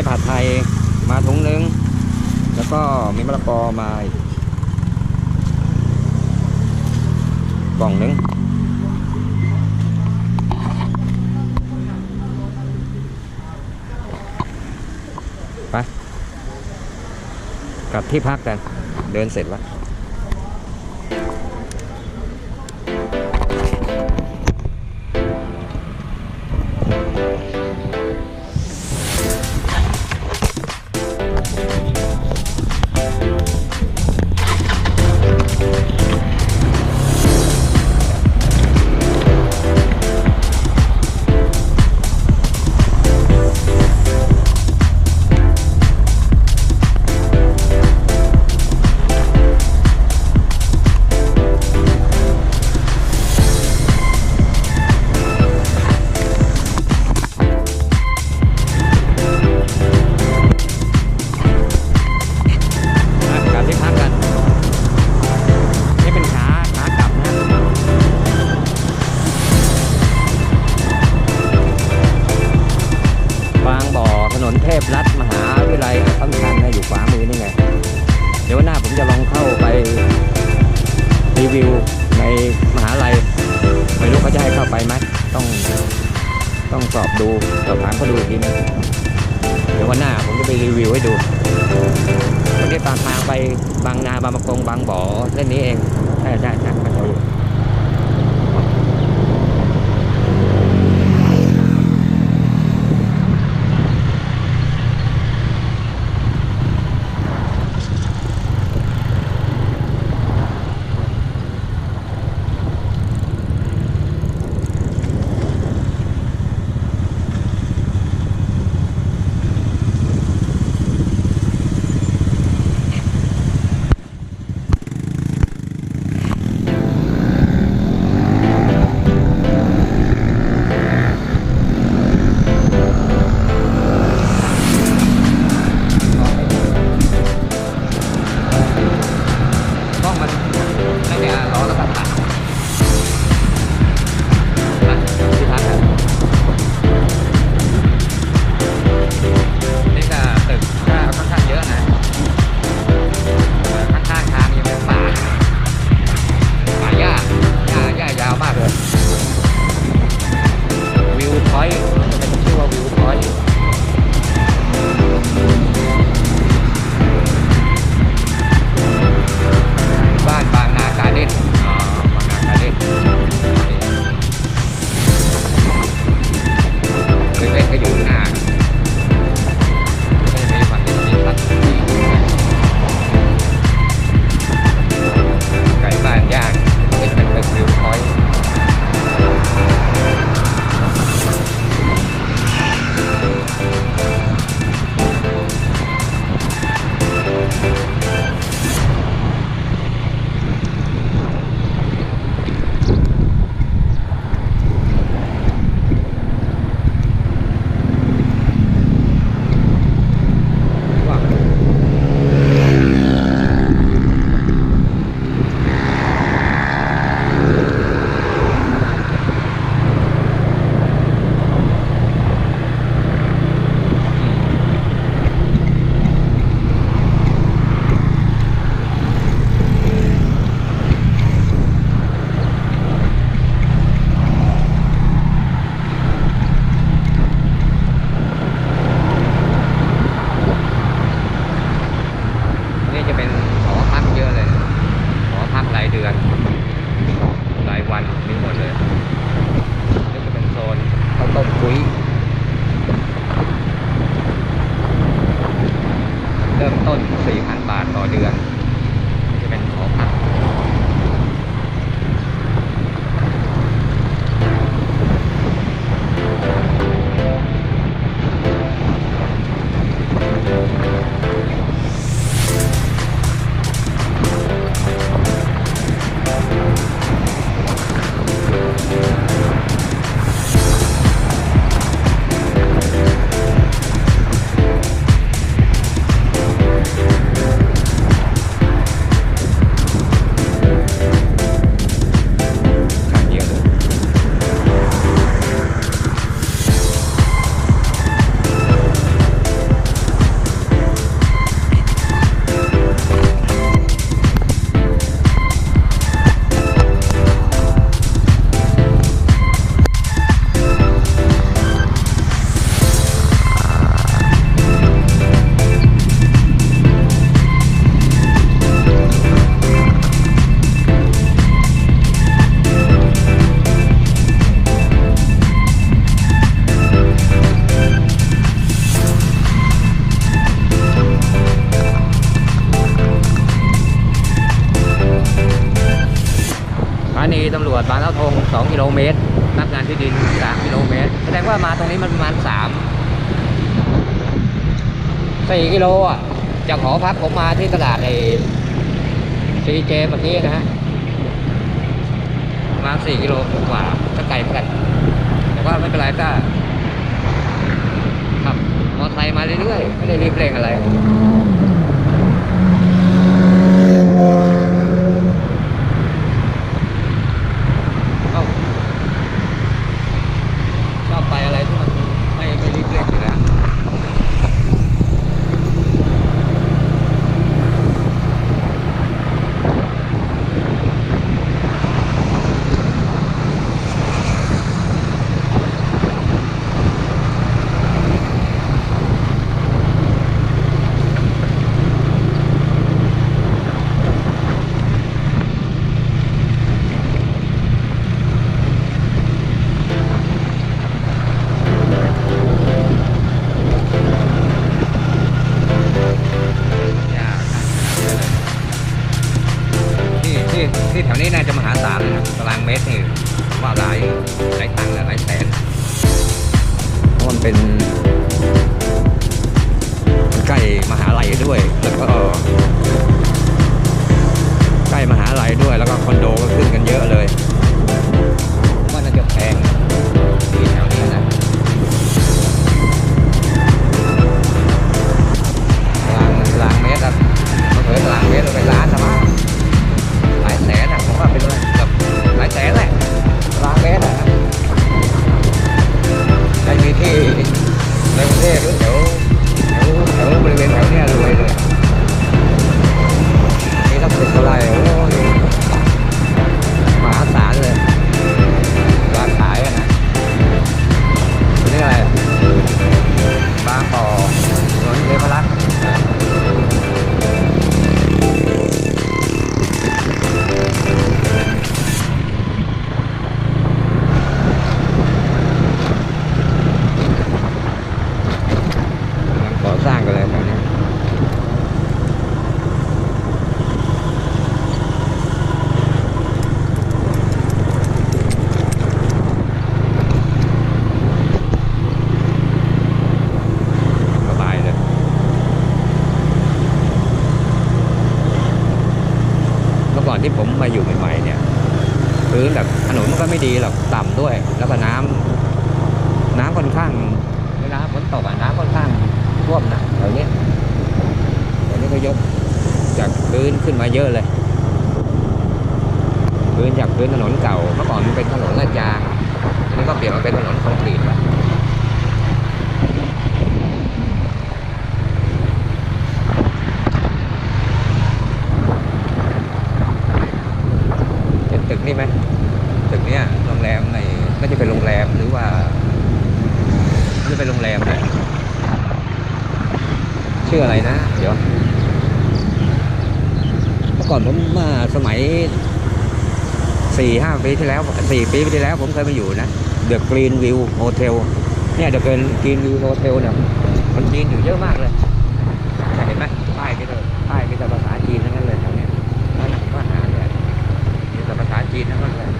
ได้ผัดไทยมาถุงนึง แล้วก็มีมะละกอมาอีกกล่องนึงไปกลับที่พักกัน เดินเสร็จแล้ว จะให้เข้าไปไหมต้องต้องสอบดูสอบถามเขาดูอีกทีนึงเดี๋ยววันหน้าผมจะไปรีวิวให้ดูวันนี้ตามทางไปบางนาบางประกงบางบ่อเส้นนี้เองใช่ใช่ใช่มาดู week. ธงสองกิโลเมตรนับงานที่ดินสามกิโลเมตร แสดงว่ามาตรงนี้มันประมาณสามสี่กิโลอะจากหอพักผมมาที่ตลาดไอ้ซีเจเมื่อกี้นะฮะมาณสี่กิโลกว่าก็ไกลเหมือนกัน แต่ว่าไม่เป็นไรก็ขับมอเตอร์ไซค์มาเรื่อยๆ ไม่ได้รีบเร่งอะไร ด้วย แล้วก็น้ำน้ำค่อนข้างเวลาฝนตกอะน้ำค่อนข้างท่วมนะแถวนี้แถวนี้ก็ยกจากพื้นขึ้นมาเยอะเลยพื้นจากพื้นถนนเก่าเมื่อก่อนมันเป็นถนนลาดยางอันนี้ก็เปลี่ยนมาเป็นถนนคอนกรีตแล้วเห็นตึกนี่ไหมตึกเนี้ย รงแรมในไม่ใช่เป็นโรงแรมหรือว่าไม่ใช่เป็นโรงแรมเลยชื่ออะไรนะ เดี๋ยวเมื่อก่อนผมมาสมัยสี่ห้าปีที่แล้วสี่ปีที่แล้ว ผมเคยมาอยู่นะเดอะกรีนวิวโฮเทลเนี่ยเดอะกรีนกรีนวิวโฮเทลเนี่ยมันจีนอยู่เยอะมากเลยเห็นไหมป้ายก็จะป้ายก็จะภาษาจีนทั้งนั้นเลยแถวเนี้ยร้านอาหารเนี่ยมีแต่ภาษาจีนทั้งนั้นเลย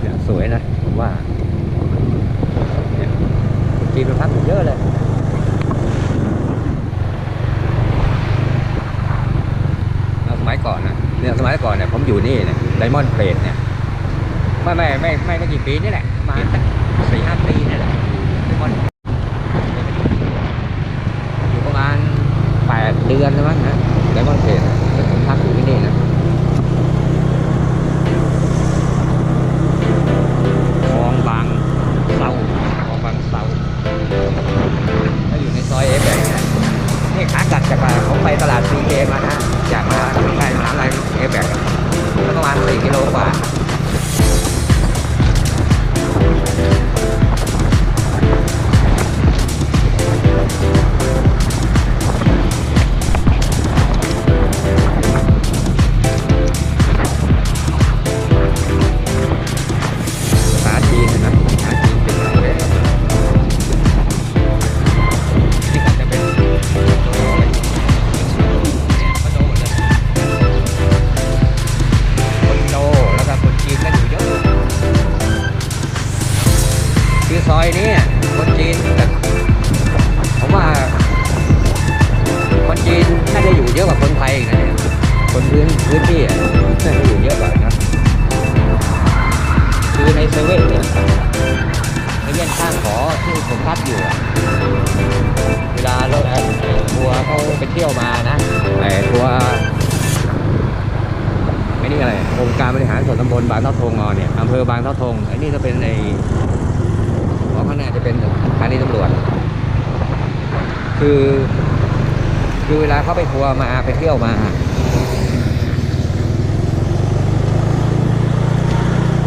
เนี่ยสวยนะผมว่าเนี่ยคนจีนมาพักอยู่เยอะเลยเอาสมัยก่อนนะเนี่ยสมัยก่อนเนี่ยผมอยู่นี่เนี่ย ไดมอนด์เพลทเนี่ยไม่ไม่ไม่ไม่ไม่กี่ปีนี่แหละประมาณสัก กิโลกว่า เที่ยวมานะไอ้ทัวไอ้นี่อะไรองค์การบริหารส่วนตำบลบางเท่าทงงอเนี่ยอำเภอบางเท่าทงไอ้นี่จะเป็นในขอข้างหน้าจะเป็นสถานีตำรวจ คือคือเวลาเขาไปทัวร์มาไปเที่ยวมา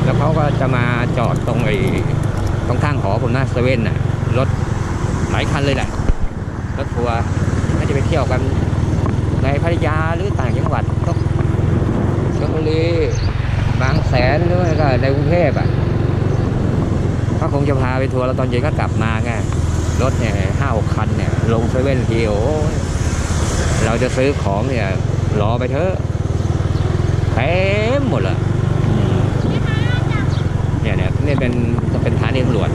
แล้วเขาก็จะมาจอดตรงไอ้ตรงข้างหอผมหน้าเซเว่นน่ะรถหลายคันเลยแหละรถทัวร์ ไปเที่ยวกัน ในพัทยาหรือต่างจังหวัดก็ชลบุรีบางแสนหรือไม่ก็ในกรุงเทพอะก็คงจะพาไปทัวร์แล้วตอนเย็นก็กลับมาไงรถเนี่ยห้าหกคันเนี่ย ลงเซเว่นทีโอเราจะซื้อของเนี่ยรอไปเถอะเต็มหมดเลยเนี่ยเนี่ยนี่เป็นเป็นฐานีตำรวจ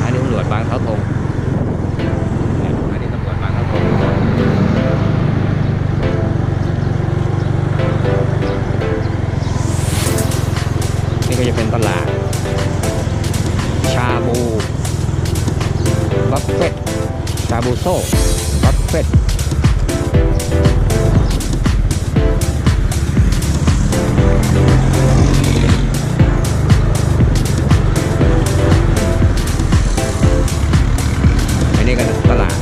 ฐานีตำรวจบางเท้าธง ก็จะเป็นตลาด ชาบูบัฟเฟตชาบูโซ่บัฟเฟตอันนี้ก็ตลาด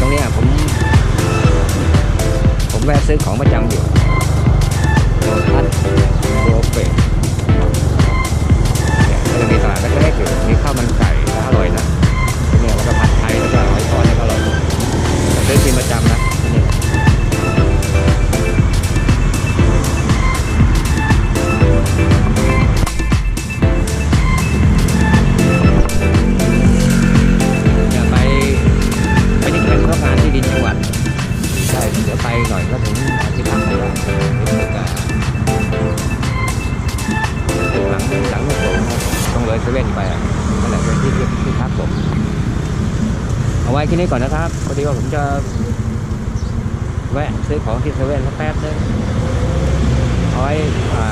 ตรงนี้ผมผมแวะซื้อของประจำอยู่โลทัส ไปหน่อยก็ถึงที่พักของเรารู้สึกอะถึงหลังหลังผมต้องเลยเซเว่นไปอะนั่นแหละเป็นที่ที่ที่พักผม เอาไว้ที่นี้ก่อนนะครับพอดีว่าผมจะแวะซื้อของที่เซเว่นสักแป๊บนึงเอาไว้อ่า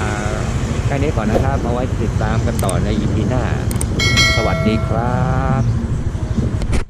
แค่นี้ก่อนนะครับ เอาไว้ติดตามกันต่อใน EP หน้า สวัสดีครับ